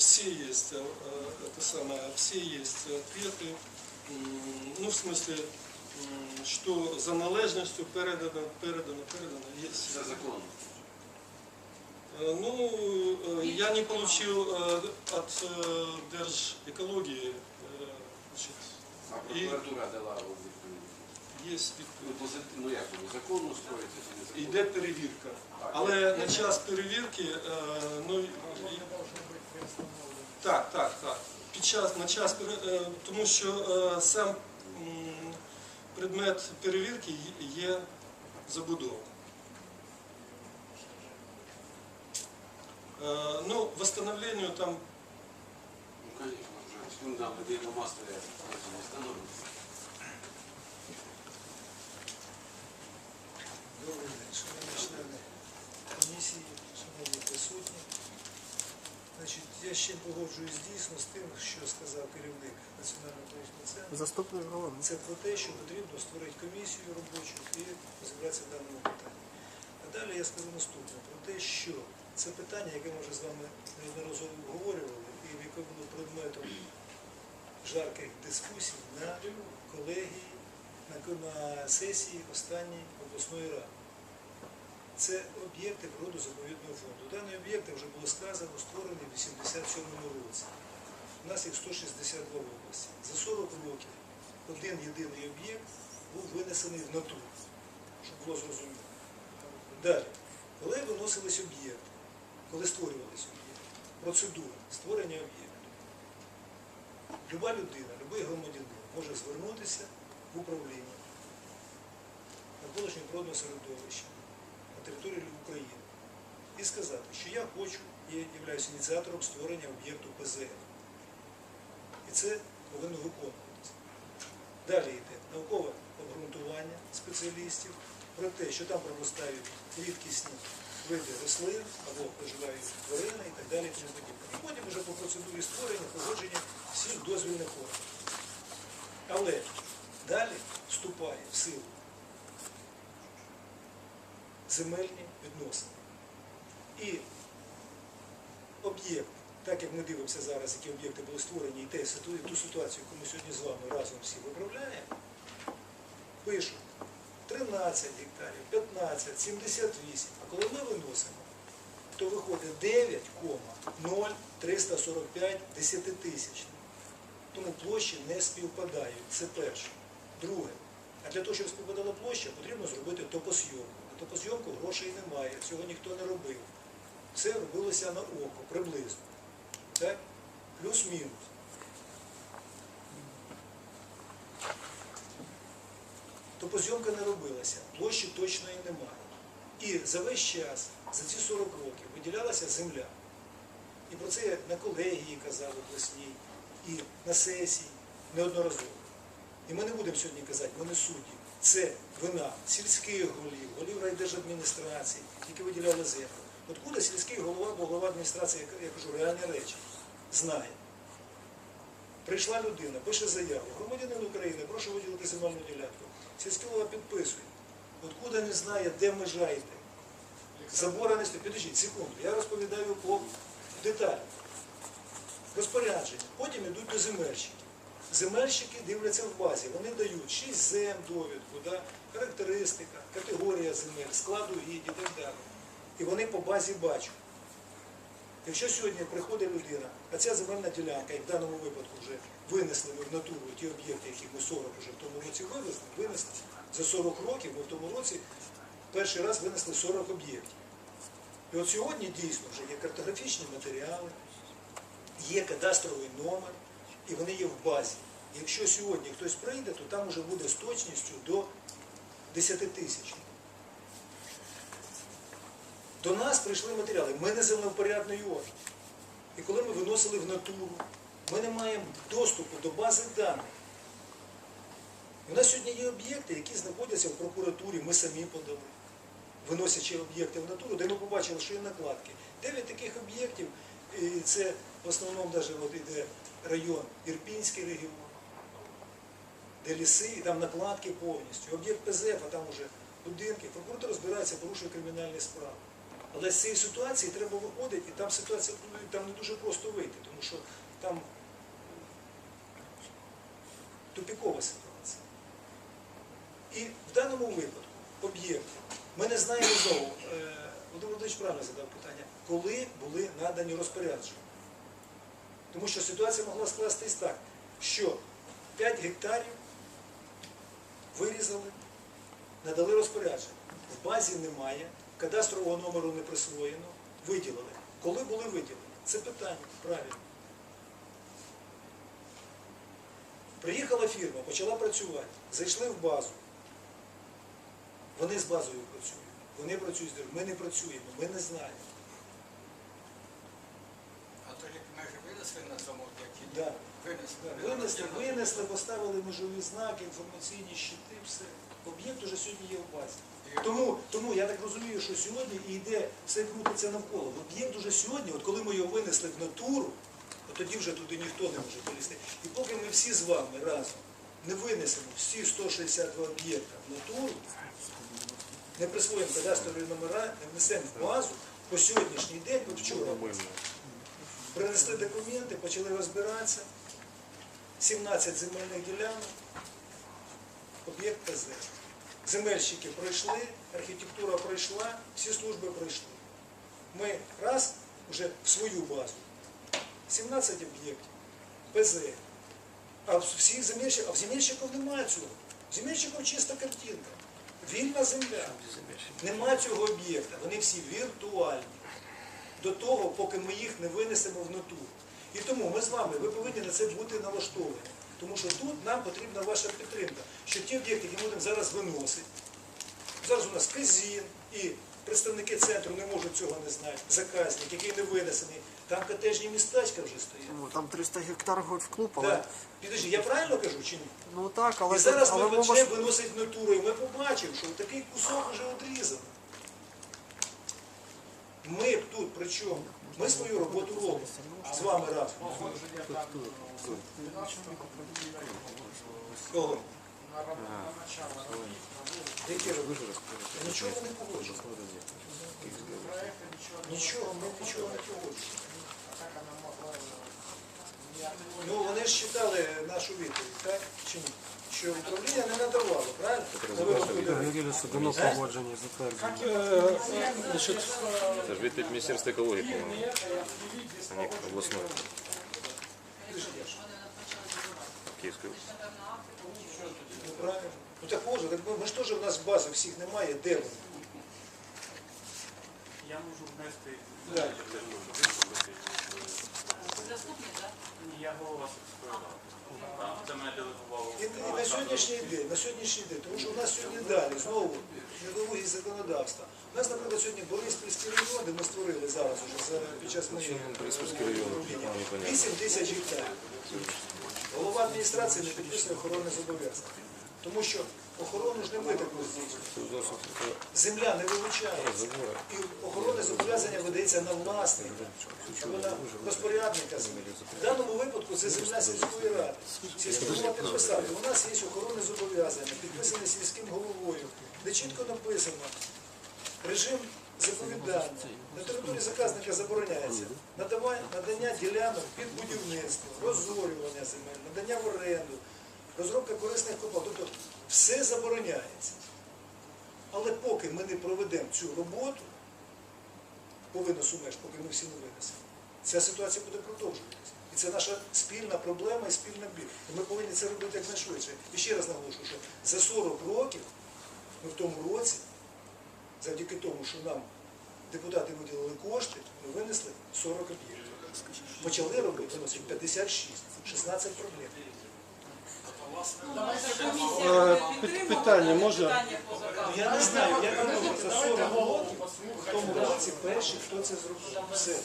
все есть, э, это самое, все есть ответы, М, ну, в смысле, м, что за належностью передано, передано, передано, есть. Це законно. Э, Ну, э, я не получил э, от э, Держэкологии, э, значит, А прокуратура дала есть Ну, як законно строїться? Йде перевірка. Але на час перевірки, е, ну і- так, так, так. Під час на час е, тому що е, сам предмет перевірки є- є забудова. Ну, восстановлению там Ну, конечно, вже фундамент і дома стоять, це не встановлюється. Значить, я ще погоджуюсь дійсно з тим, що сказав керівник Національного екологічного центру. Заступник голови. Це про те, що потрібно створити комісію робочу і розібратися в даному питанні. А далі я скажу наступне про те, що це питання, яке ми вже з вами неодноразово обговорювали, і яке було предметом жарких дискусій на колегії, на, на сесії останньої обласної ради. Це об'єкти природозаповідного фонду. Дані об'єкти вже було сказано, створені в 87-му році. У нас їх 162 в області. За 40 років один єдиний об'єкт був винесений в натуру, щоб було зрозуміло. Далі, коли виносились об'єкти, коли створювалися об'єкти, процедура створення об'єкту. Люба людина, будь-який громадянин може звернутися в управління навколишнього природного середовища території України і сказати, що я хочу, я являюся ініціатором створення об'єкту ПЗФ. І це повинно виконуватися. Далі йде наукове обґрунтування спеціалістів про те, що там проростають рідкісні види рослин або проживають тварини і так далі. І. І потім вже по процедурі створення погодження всіх дозвільних органів. Але далі вступає в силу земельні відносини. І об'єкт, так як ми дивимося зараз, які об'єкти були створені, і ту ситуацію, яку ми сьогодні з вами разом всі виправляємо, пишуть 13 гектарів, 15, 78. А коли ми виносимо, то виходить 9,0345 десятитисячних. Тому площі не співпадають. Це перше. Друге. А для того, щоб співпадала площа, потрібно зробити топосйомку. На топосйомку грошей немає, цього ніхто не робив. Все робилося на око, приблизно. Так? Плюс-мінус. Топозйомка не робилася, площі точної немає. І за весь час, за ці 40 років, виділялася земля. І про це на колегії казав обласній, і на сесії неодноразово. І ми не будемо сьогодні казати, ми не судді. Це вина сільських голів, голів райдержадміністрації, які виділяли землю. Откуда сільський голова, бо голова адміністрації, я кажу, реальні речі, знає. Прийшла людина, пише заяву, громадянин України, прошу виділити земельну ділянку. Сільський голова підписує. Откуда не знає, де межа йде. Забореності, підождіть, секунду, я розповідаю по деталях. Розпорядження. Потім йдуть до земельщиків. Земельщики дивляться в базі, вони дають 6 зем довідку, да, характеристика, категорія земель, складу гідь і так далі. І вони по базі бачать. Якщо сьогодні приходить людина, а ця земельна ділянка, і в даному випадку вже винесли ми в натуру ті об'єкти, які ми 40 вже в тому році вивезли, винесли за 40 років, ми в тому році перший раз винесли 40 об'єктів. І от сьогодні дійсно вже є картографічні матеріали, є кадастровий номер, і вони є в базі. Якщо сьогодні хтось прийде, то там вже буде з точністю до 10 тисяч. До нас прийшли матеріали. Ми не землевпорядний орган. І коли ми виносили в натуру, ми не маємо доступу до бази даних. У нас сьогодні є об'єкти, які знаходяться в прокуратурі, ми самі подали, виносячи об'єкти в натуру, де ми побачили, що є накладки. Дев'ять таких об'єктів, і це в основному навіть от іде район Ірпінський регіон, де ліси, і там накладки повністю. Об'єкт ПЗФ, а там вже будинки. Прокуратура розбирається, порушує кримінальні справи. Але з цієї ситуації треба виходити, і там ситуація ну, там не дуже просто вийти, тому що там тупікова ситуація. І в даному випадку об'єкт, ми не знаємо знову, е, Володимир Володимирович правильно задав питання, коли були надані розпорядження. Тому що ситуація могла скластись так, що 5 гектарів вирізали, надали розпорядження. В базі немає, кадастрового номеру не присвоєно, виділили. Коли були виділені? Це питання, правильно. Приїхала фірма, почала працювати, зайшли в базу. Вони з базою працюють. Вони працюють з державою. Ми не працюємо, ми не знаємо. А то як межі винесли на цьому об'єкті? Да. Винесли. Винесли, винесли, поставили межові знаки, інформаційні щити, все. Об'єкт уже сьогодні є в базі. Тому, тому я так розумію, що сьогодні і йде, все крутиться навколо. Об'єкт уже сьогодні, от коли ми його винесли в натуру, от тоді вже туди ніхто не може полізти. І поки ми всі з вами разом не винесемо всі 162 об'єкта в натуру, не присвоїмо кадастрові номера, не внесемо в базу, по сьогоднішній день, от вчора, принесли документи, почали розбиратися. 17 земельних ділянок, об'єкт ПЗ. Земельщики пройшли, архітектура пройшла, всі служби пройшли. Ми раз вже в свою базу. 17 об'єктів, ПЗ. А всіх земельщиків, а в земельщиків немає цього. В земельщиків чиста картинка. Вільна земля. Нема цього об'єкта. Вони всі віртуальні. До того, поки ми їх не винесемо в натуру. І тому ми з вами, ви повинні на це бути налаштовані. Тому що тут нам потрібна ваша підтримка, що ті об'єкти, які будемо зараз виносити, зараз у нас казін і представники центру не можуть цього не знати, заказник, який не винесений, там котежні містечка вже стоять. Ну, Там 300 гектар в клуб, але Так. Підожди, я правильно кажу чи ні? ну так, але І зараз але ми почнемо ж- виносити натуру, і ми побачимо, що такий кусок вже одрізаний. Ми тут при чому? Ми свою роботу робимо з вами разом. Кого? Нічого не погоджуємо. Нічого, ми нічого не погоджуємо. Ну, вони ж читали нашу відповідь, так? Чи ні? Що управління не надавало, правильно? Доріг. Погодження, затвердження. Е, Це ж відповідь Міністерства екології, по-моєму, а не обласної. Київської. Ну, правильно. Ну так може, так ми, ми ж теж в нас бази всіх немає, де вони? Я можу внести, Да. Заступник, так? Я голова сільської ради. Це мене делегувало. І, і на сьогоднішній день, на сьогоднішній день, тому що у нас сьогодні далі знову недолугість законодавства. У нас, наприклад, сьогодні Бориспільський район, де ми створили зараз уже за, під час моєї Бориспільський район? управління, А, 8 тисяч гектарів. Голова адміністрації не підписує охоронне зобов'язання. Тому що охорону ж не ми так здійснюємо. Земля не вилучається. І охоронне зобов'язання видається на власника або на розпорядника землі. В даному випадку це земля сільської ради. Сільський голова підписав. У нас є охоронне зобов'язання, підписане сільським головою, де чітко написано режим заповідання. На території заказника забороняється надання ділянок під будівництво, розорювання земель, надання в оренду, розробка корисних копал. Тобто все забороняється. Але поки ми не проведемо цю роботу по виносу поки ми всі не винесемо, ця ситуація буде продовжуватися. І це наша спільна проблема і спільна біль. І ми повинні це робити якнайшвидше. І ще раз наголошую, що за 40 років ми в тому році, завдяки тому, що нам депутати виділили кошти, ми винесли 40 об'єктів. Почали робити виносить 56, 16 проблем. Питання можна? Я не знаю, я кажу, за 40 років в тому році перший, хто це зробив. Все.